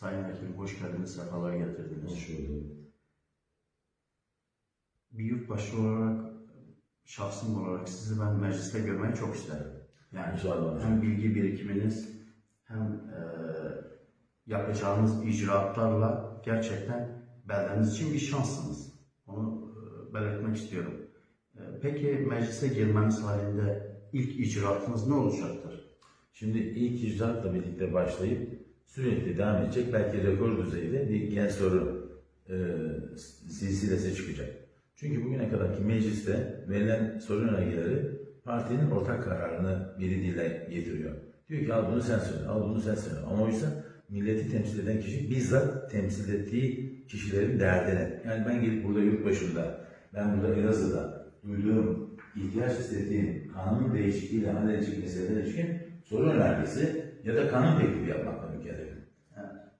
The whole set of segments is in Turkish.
Sayın Vekilim hoş geldiniz, sefalar getirdiniz. Hoş bulduk. Bir yurtbaşı olarak, şahsım olarak sizi ben mecliste görmeyi çok isterim. Yani İnşallah. hem bilgi birikiminiz hem e, yapacağınız icraatlarla gerçekten beldeniz için bir şanssınız. Onu e, belirtmek istiyorum. E, peki meclise girmeniz halinde ilk icraatınız ne olacaktır? Şimdi ilk icraatla birlikte başlayıp sürekli devam edecek belki rekor düzeyde bir gen soru e, silsilesi çıkacak. Çünkü bugüne kadarki mecliste verilen soru önergeleri partinin ortak kararını biri dile getiriyor. Diyor ki al bunu sen söyle, al bunu sen söyle. Ama oysa milleti temsil eden kişi bizzat temsil ettiği kişilerin derdine. Yani ben gelip burada yurt başında, ben burada Elazığ'da duyduğum, ihtiyaç hissettiğim kanun değişikliğiyle halledecek meseleler ilişkin soru önergesi ya da kanun teklifi yapmakla mükellefim.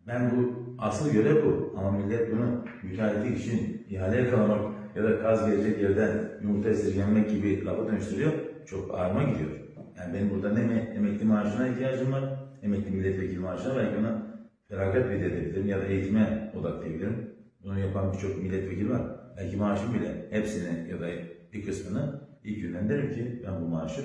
Ben bu, asıl görev bu. Ama millet bunu müteahhitlik için ihale yakalamak ya da kaz gelecek yerden yumurta esirgenmek gibi lafa dönüştürüyor. Çok ağrıma gidiyor. Yani benim burada ne me- emekli maaşına ihtiyacım var, emekli milletvekili maaşına belki ona feragat edebilirim ya da eğitime odaklayabilirim. Bunu yapan birçok milletvekili var. Belki maaşım bile hepsini ya da bir kısmını ilk günden derim ki ben bu maaşı